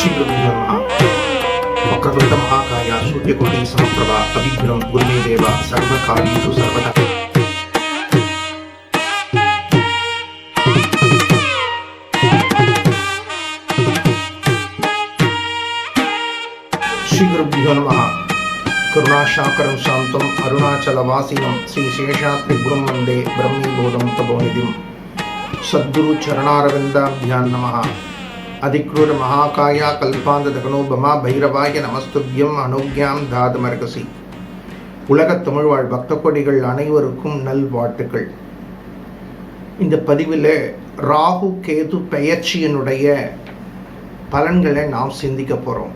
శివృంజమా వక్రతుండ మహాకాయ సూర్యకోటి సమప్రభ అభిగ్రహం గురుమే దేవ సర్వకార్యేషు సర్వత శ్రీగురుభ్యో కరుణాశాకరం శాంతం అరుణాచల వాసినం శ్రీ శేషాత్రిగురం వందే బ్రహ్మీబోధం తపోనిధిం. సద్గురు చరణారవిందాభ్యాన్ నమ. அதிக்ரூர மகாகாயா கல்பாந்த தகனோபமா பைரவாய நமஸ்துபியம் அனுக்யாம் தாதமரகசி உலகத் தமிழ்வாழ் பக்த கொடிகள் அனைவருக்கும் நல்வாழ்த்துக்கள். இந்த பதிவில் ராகு கேது பெயர்ச்சியினுடைய பலன்களை நாம் சிந்திக்க போகிறோம்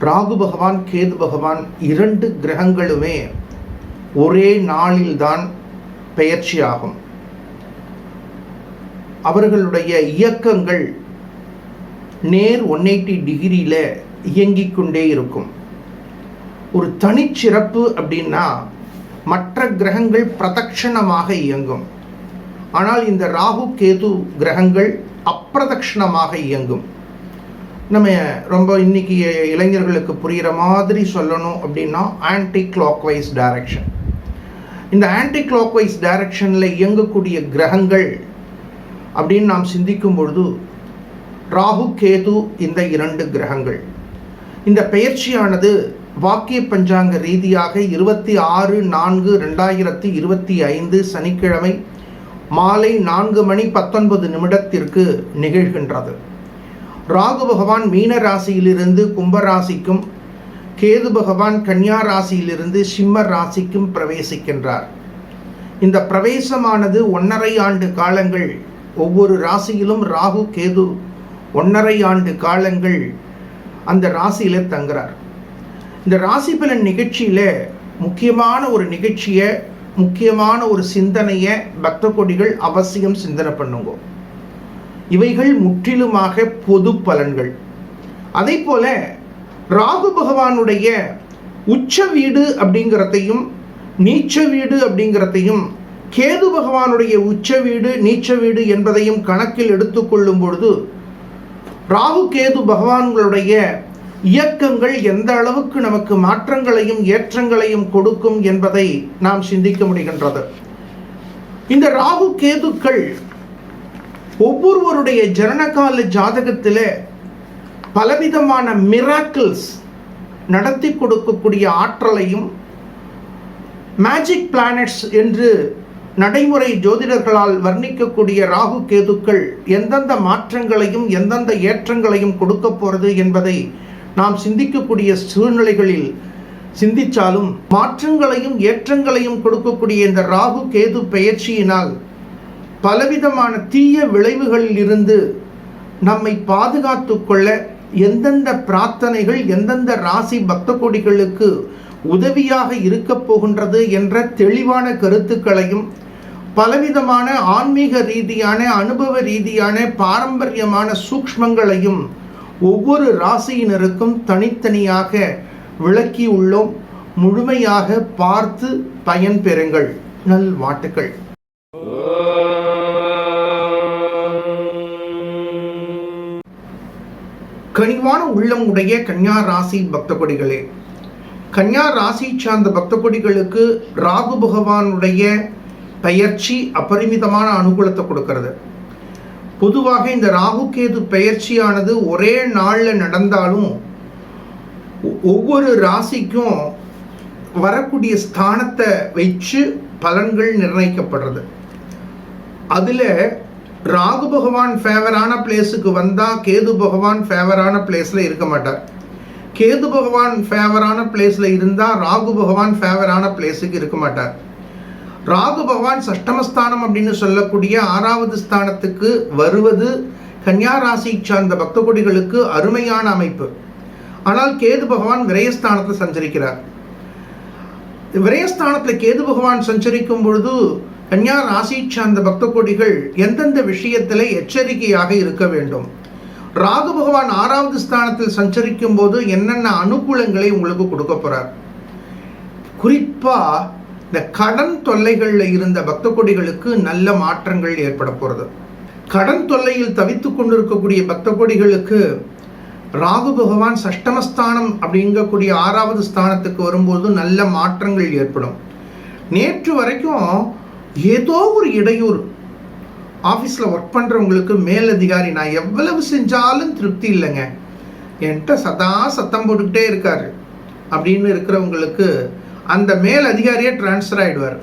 ராகு பகவான் கேது பகவான் இரண்டு கிரகங்களுமே ஒரே நாளில்தான் பெயர்ச்சி ஆகும் அவர்களுடைய இயக்கங்கள் நேர் ஒன் எயிட்டி டிகிரியில் இயங்கிக் கொண்டே இருக்கும். ஒரு தனிச்சிறப்பு அப்படின்னா மற்ற கிரகங்கள் பிரதட்சணமாக இயங்கும். ஆனால் இந்த ராகு கேது கிரகங்கள் அப்பிரதட்சணமாக இயங்கும். நம்ம ரொம்ப இன்னைக்கு இளைஞர்களுக்கு புரிகிற மாதிரி சொல்லணும் அப்படின்னா ஆன்டி கிளாக்வைஸ் டைரக்ஷன் இந்த ஆன்டி கிளாக்வைஸ் டைரக்ஷனில் இயங்கக்கூடிய கிரகங்கள் அப்படின்னு நாம் சிந்திக்கும் பொழுது ராகு கேது இந்த இரண்டு கிரகங்கள். இந்த பெயர்ச்சியானது வாக்கிய பஞ்சாங்க ரீதியாக இருபத்தி ஆறு நான்கு ரெண்டாயிரத்தி இருபத்தி ஐந்து சனிக்கிழமை மாலை நான்கு மணி பத்தொன்பது நிமிடத்திற்கு நிகழ்கின்றது. ராகு பகவான் மீன ராசியிலிருந்து கும்பராசிக்கும் கேது பகவான் கன்னியா ராசியிலிருந்து சிம்ம ராசிக்கும் பிரவேசிக்கின்றார். இந்த பிரவேசமானது ஒன்றரை ஆண்டு காலங்கள் ஒவ்வொரு ராசியிலும் ராகு கேது ஒன்றரை ஆண்டு காலங்கள் அந்த ராசியில் தங்குறார். இந்த ராசி பலன் நிகழ்ச்சியில் முக்கியமான ஒரு நிகழ்ச்சியை முக்கியமான ஒரு சிந்தனையை பக்த கொடிகள் அவசியம் சிந்தனை பண்ணுங்க. இவைகள் முற்றிலுமாக பொது பலன்கள். அதே போல ராகு பகவானுடைய உச்ச வீடு அப்படிங்கிறதையும் நீச்ச வீடு அப்படிங்கிறதையும் கேது பகவானுடைய உச்ச வீடு நீச்ச வீடு என்பதையும் கணக்கில் எடுத்துக்கொள்ளும் பொழுது ராகு கேது பகவான்களுடைய இயக்கங்கள் எந்த அளவுக்கு நமக்கு மாற்றங்களையும் ஏற்றங்களையும் கொடுக்கும் என்பதை நாம் சிந்திக்க முடிகின்றது. இந்த ராகு கேதுக்கள் ஒவ்வொருவருடைய ஜனனகால ஜாதகத்தில் பலவிதமான மிராக்கிள்ஸ் நடத்தி கொடுக்கக்கூடிய ஆற்றலையும் மேஜிக் பிளானட்ஸ் என்று நடைமுறை ஜோதிடர்களால் வர்ணிக்கக்கூடிய ராகு கேதுக்கள் எந்தெந்த மாற்றங்களையும் எந்தெந்த ஏற்றங்களையும் கொடுக்க போகிறது என்பதை நாம் சிந்திக்கக்கூடிய சூழ்நிலைகளில் சிந்தித்தாலும் மாற்றங்களையும் ஏற்றங்களையும் கொடுக்கக்கூடிய இந்த ராகு கேது பெயர்ச்சியினால் பலவிதமான தீய விளைவுகளில் இருந்து நம்மை பாதுகாத்து கொள்ள எந்தெந்த பிரார்த்தனைகள் எந்தெந்த ராசி பக்த கொடிகளுக்கு உதவியாக இருக்க போகின்றது என்ற தெளிவான கருத்துக்களையும் பலவிதமான ஆன்மீக ரீதியான அனுபவ ரீதியான பாரம்பரியமான சூக்ஷ்மங்களையும் ஒவ்வொரு ராசியினருக்கும் தனித்தனியாக விளக்கி உள்ளோம். முழுமையாக பார்த்து பயன்பெறுங்கள் நல்வாட்டுக்கள் கனிவான உள்ளம் உடைய கன்யா ராசி பக்தகொடிகளே கன்யா ராசி சார்ந்த பக்த கொடிகளுக்கு ராகு பகவானுடைய பெயர்ச்சி அபரிமிதமான அனுகூலத்தை கொடுக்கறது. பொதுவாக இந்த ராகு கேது பெயர்ச்சியானது ஒரே நாளில் நடந்தாலும் ஒவ்வொரு ராசிக்கும் வரக்கூடிய ஸ்தானத்தை வச்சு பலன்கள் நிர்ணயிக்கப்படுறது. அதில் ராகு பகவான் ஃபேவரான பிளேஸுக்கு வந்தால் கேது பகவான் ஃபேவரான பிளேஸில் இருக்க மாட்டார். கேது பகவான் ஃபேவரான பிளேஸில் இருந்தால் ராகு பகவான் ஃபேவரான பிளேஸுக்கு இருக்க மாட்டார். ராகு பகவான் சஷ்டமஸ்தானம் அப்படின்னு சொல்லக்கூடிய ஆறாவது ஸ்தானத்துக்கு வருவது கன்னியா ராசி சார்ந்த பக்த கொடிகளுக்கு அருமையான அமைப்பு. ஆனால் கேது பகவான் விரயஸ்தானத்தில் சஞ்சரிக்கிறார். விரயஸ்தானத்தில் கேது பகவான் சஞ்சரிக்கும் பொழுது கன்னியா ராசி சார்ந்த பக்த கொடிகள் எந்தெந்த விஷயத்தில் எச்சரிக்கையாக இருக்க வேண்டும்? ராகு பகவான் ஆறாவது ஸ்தானத்தில் சஞ்சரிக்கும் போது என்னென்ன அனுகூலங்களை உங்களுக்கு கொடுக்க போறார்? குறிப்பா இந்த கடன் தொல்லைகளில் இருந்த பக்த கொடிகளுக்கு நல்ல மாற்றங்கள் ஏற்பட போகிறது கடன் தொல்லையில் தவித்து கொண்டிருக்கக்கூடிய பக்த கொடிகளுக்கு ராகு பகவான் சஷ்டமஸ்தானம் அப்படிங்கக்கூடிய ஆறாவது ஸ்தானத்துக்கு வரும்போது நல்ல மாற்றங்கள் ஏற்படும். நேற்று வரைக்கும் ஏதோ ஒரு இடையூறு ஆஃபீஸில் ஒர்க் பண்ணுறவங்களுக்கு மேலதிகாரி நான் எவ்வளவு செஞ்சாலும் திருப்தி இல்லைங்க. என்கிட்ட சதா சத்தம் போட்டுக்கிட்டே இருக்கார். அப்படின்னு இருக்கிறவங்களுக்கு அந்த மேல் அதிகாரியே டிரான்ஸ்ஃபர் ஆகிடுவார்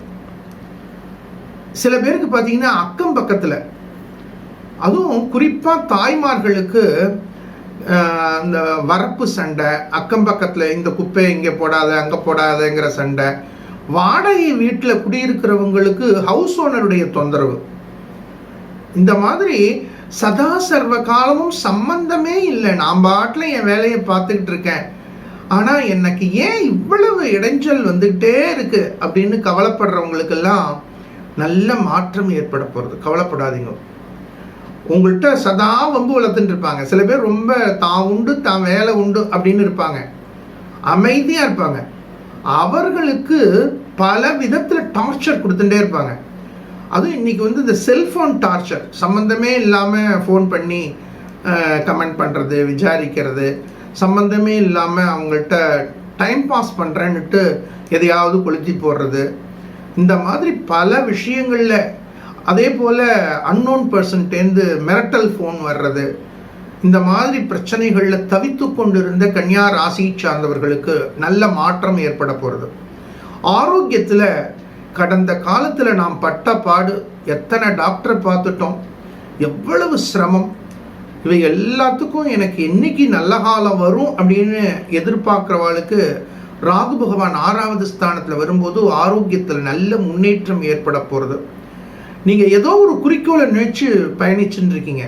சில பேருக்கு பார்த்தீங்கன்னா அக்கம் பக்கத்தில் அதுவும் குறிப்பாக தாய்மார்களுக்கு அந்த வரப்பு சண்டை அக்கம் பக்கத்தில் இந்த குப்பை இங்கே போடாத அங்கே போடாதங்கிற சண்டை. வாடகை வீட்டில் குடியிருக்கிறவங்களுக்கு ஹவுஸ் ஓனருடைய தொந்தரவு. இந்த மாதிரி சதா சர்வ காலமும் சம்பந்தமே இல்லை. நான் பாட்டில் என் வேலையை பார்த்துக்கிட்டு இருக்கேன். ஆனால் எனக்கு ஏன் இவ்வளவு இடைஞ்சல் வந்துக்கிட்டே இருக்குது அப்படின்னு கவலைப்படுறவங்களுக்கெல்லாம் நல்ல மாற்றம் ஏற்பட போகிறது கவலைப்படாதீங்க. உங்கள்கிட்ட சதா வம்பு வளர்த்துட்டு இருப்பாங்க. சில பேர் ரொம்ப தான் உண்டு தான் வேலை உண்டு அப்படின்னு இருப்பாங்க. அமைதியாக இருப்பாங்க. அவர்களுக்கு பல விதத்தில் டார்ச்சர் கொடுத்துட்டே இருப்பாங்க. அதுவும் இன்றைக்கி வந்து இந்த செல்ஃபோன் டார்ச்சர் சம்மந்தமே இல்லாமல் ஃபோன் பண்ணி கமெண்ட் பண்ணுறது விசாரிக்கிறது சம்மந்தமே இல்லாமல் அவங்கள்ட்ட டைம் பாஸ் பண்ணுறேன்னுட்டு எதையாவது கொளுத்தி போடுறது. இந்த மாதிரி பல விஷயங்களில் அதே போல் அன்னோன் பர்சன்டேந்து மிரட்டல் ஃபோன் வர்றது. இந்த மாதிரி பிரச்சனைகளில் தவித்து கொண்டிருந்த கன்னியா ராசி சார்ந்தவர்களுக்கு நல்ல மாற்றம் ஏற்பட போகிறது ஆரோக்கியத்தில் கடந்த காலத்தில் நாம் பட்ட பாடு எத்தனை டாக்டர் பார்த்துட்டோம் எவ்வளவு சிரமம். இவை எல்லாத்துக்கும் எனக்கு என்னைக்கு நல்ல காலம் வரும் அப்படின்னு எதிர்பார்க்குறவாளுக்கு ராகு பகவான் ஆறாவது ஸ்தானத்தில் வரும்போது ஆரோக்கியத்தில் நல்ல முன்னேற்றம் ஏற்பட போகிறது நீங்கள் ஏதோ ஒரு குறிக்கோளை நினைச்சு பயணிச்சுட்டு இருக்கீங்க.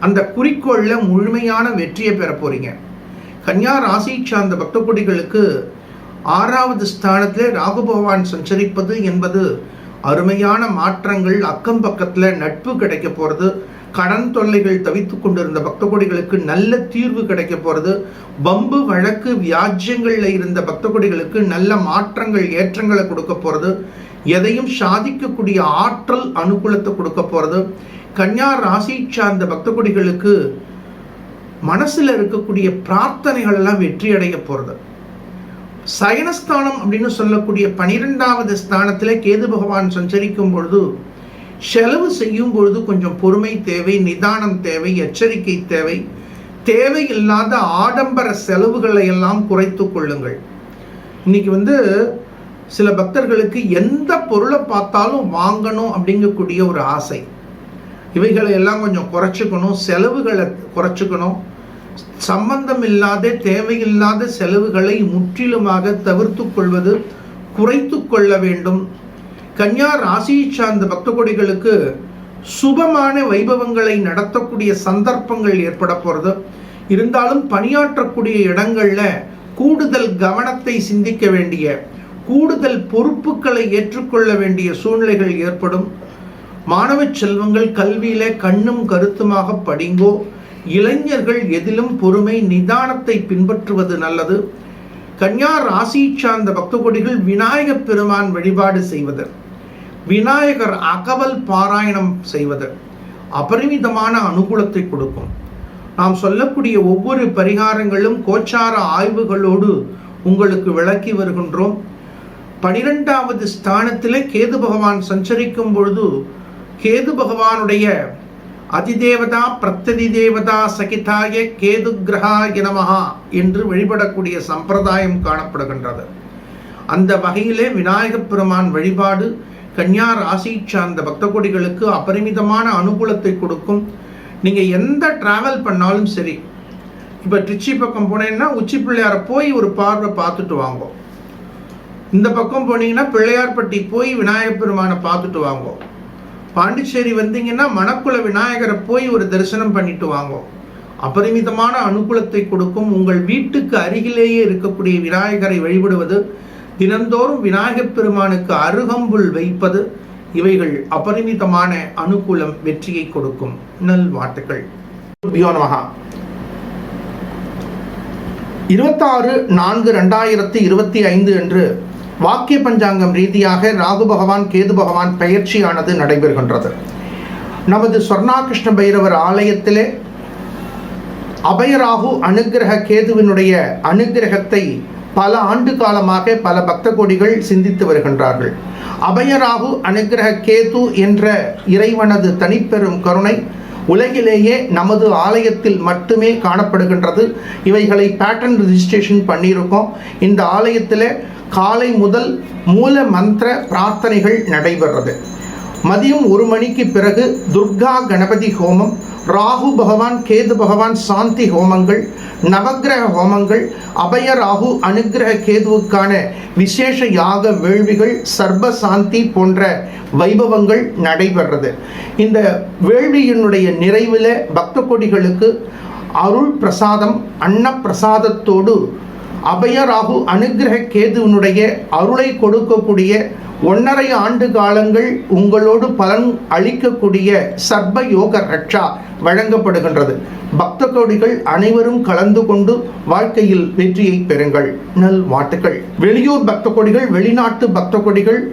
அந்த குறிக்கோளில் முழுமையான வெற்றியை பெற போகிறீங்க கன்னியா ராசி சார்ந்த பக்த கொடிகளுக்கு ஆறாவது ஸ்தானத்திலே ராகு பகவான் சஞ்சரிப்பது என்பது அருமையான மாற்றங்கள். அக்கம் பக்கத்தில் நட்பு கிடைக்க போகிறது கடன் தொல்லைகள் தவித்து கொண்டிருந்த பக்த கொடிகளுக்கு நல்ல தீர்வு கிடைக்க போகிறது பம்பு வழக்கு வியாஜ்யங்களில் இருந்த பக்த கொடிகளுக்கு நல்ல மாற்றங்கள் ஏற்றங்களை கொடுக்க போகிறது எதையும் சாதிக்கக்கூடிய ஆற்றல் அனுகூலத்தை கொடுக்க போகிறது கன்னியா ராசி சார்ந்த பக்த கொடிகளுக்கு மனசில் இருக்கக்கூடிய பிரார்த்தனைகள் எல்லாம் வெற்றி அடைய போகிறது சயனஸ்தானம் அப்படின்னு சொல்லக்கூடிய பனிரெண்டாவது ஸ்தானத்திலே கேது பகவான் சஞ்சரிக்கும் பொழுது செலவு செய்யும் பொழுது கொஞ்சம் பொறுமை தேவை நிதானம் தேவை எச்சரிக்கை தேவை. தேவையில்லாத ஆடம்பர செலவுகளை எல்லாம் குறைத்து கொள்ளுங்கள். இன்னைக்கு வந்து சில பக்தர்களுக்கு எந்த பொருளை பார்த்தாலும் வாங்கணும் அப்படிங்கக்கூடிய ஒரு ஆசை. இவைகளை எல்லாம் கொஞ்சம் குறைச்சிக்கணும் செலவுகளை குறைச்சிக்கணும். சம்பந்தம் இல்லாத தேவையில்லாத செலவுகளை முற்றிலுமாக தவிர்த்து கொள்வது குறைத்து கொள்ள வேண்டும். கன்யா ராசியை சார்ந்த பக்த கொடிகளுக்கு சுபமான வைபவங்களை நடத்தக்கூடிய சந்தர்ப்பங்கள் ஏற்பட போகிறது இருந்தாலும் பணியாற்றக்கூடிய இடங்களில் கூடுதல் கவனத்தை சிந்திக்க வேண்டிய கூடுதல் பொறுப்புகளை ஏற்றுக்கொள்ள வேண்டிய சூழ்நிலைகள் ஏற்படும். மாணவ செல்வங்கள் கல்வியில கண்ணும் கருத்துமாக படிங்கோ இளைஞர்கள் எதிலும் பொறுமை நிதானத்தை பின்பற்றுவது நல்லது. கன்யா ராசி சார்ந்த பக்தகொடிகள் விநாயகப் பெருமான் வழிபாடு செய்வது. விநாயகர் அகவல் பாராயணம் செய்வது அபரிமிதமான அனுகூலத்தை கொடுக்கும். நாம் சொல்லக்கூடிய ஒவ்வொரு பரிகாரங்களும் கோச்சார ஆய்வுகளோடு உங்களுக்கு விளக்கி வருகின்றோம். பனிரெண்டாவது ஸ்தானத்திலே கேது பகவான் சஞ்சரிக்கும் பொழுது கேது பகவானுடைய அதிதேவதா பிரத்ததி தேவதா சகிதாய கேது கிரகாய நமஹா என்று வழிபடக்கூடிய சம்பிரதாயம் காணப்படுகின்றது. அந்த வகையிலே விநாயகப் பெருமான் வழிபாடு கன்யா ராசி சார்ந்த பக்தகோடிகளுக்கு அபரிமிதமான அனுகூலத்தை கொடுக்கும். நீங்கள் எந்த டிராவல் பண்ணாலும் சரி இப்போ திருச்சி பக்கம் போனீங்கன்னா உச்சி பிள்ளையாரை போய் ஒரு பார்வை பார்த்துட்டு வாங்கோ. இந்த பக்கம் போனீங்கன்னா பிள்ளையார்பட்டி போய் விநாயகப் பெருமானை பார்த்துட்டு வாங்கோ. பாண்டிச்சேரி வந்தீங்கன்னா மணக்குள விநாயகரை போய் ஒரு தரிசனம் பண்ணிட்டு வாங்கோ. அபரிமிதமான அனுகூலத்தை கொடுக்கும் உங்கள் வீட்டுக்கு அருகிலேயே இருக்கக்கூடிய விநாயகரை வழிபடுவது தினந்தோறும் விநாயகப் பெருமானுக்கு அருகம்புல் வைப்பது இவைகள் அபரிமிதமான அனுகூலம் வெற்றியை கொடுக்கும். நல் வாழ்த்துக்கள். நமஹா. இருபத்தாறு நான்கு ரெண்டாயிரத்தி இருபத்தி ஐந்து அன்று வாக்கிய பஞ்சாங்கம் ரீதியாக ராகு பகவான் கேது பகவான் பயிற்சியானது நடைபெறுகின்றது. நமது சொர்ணாகிருஷ்ண பைரவர் ஆலயத்திலே அபயராகு அனுகிரக கேதுவினுடைய அனுக்கிரகத்தை பல ஆண்டு காலமாக பல பக்த கோடிகள் சிந்தித்து வருகின்றார்கள். அபயராகு அனுக்கிரக கேது என்ற இறைவனது தனிப்பெரும் கருணை உலகிலேயே நமது ஆலயத்தில் மட்டுமே காணப்படுகின்றது. இவைகளை பேட்டன் ரிஜிஸ்ட்ரேஷன் பண்ணியிருக்கோம். இந்த ஆலயத்தில் காலை முதல் மூல மந்திர பிரார்த்தனைகள் நடைபெறுறது. மதியம் ஒரு மணிக்கு பிறகு துர்கா கணபதி ஹோமம் ராகு பகவான் கேது பகவான் சாந்தி ஹோமங்கள் நவக்கிரக ஹோமங்கள் அபய ராகு அனுகிரக கேதுவுக்கான விசேஷ யாக வேள்விகள் சர்ப சாந்தி போன்ற வைபவங்கள் நடைபெறது இந்த வேள்வியினுடைய நிறைவில் பக்த கொடிகளுக்கு அருள் பிரசாதம் அன்ன பிரசாதத்தோடு அபயராகு அனுகிரக கேதுவினுடைய அருளை கொடுக்கக்கூடிய ஒன்றரை ஆண்டு காலங்கள் உங்களோடு பலன் அளிக்கக்கூடிய சர்ப யோக ரக்ஷா வழங்கப்படுகின்றது. பக்த கோடிகள் அனைவரும் கலந்து கொண்டு வாழ்க்கையில் வெற்றியை பெறுங்கள். நல் வாழ்த்துக்கள் வெளியூர் பக்த கொடிகள் வெளிநாட்டு பக்த கொடிகள்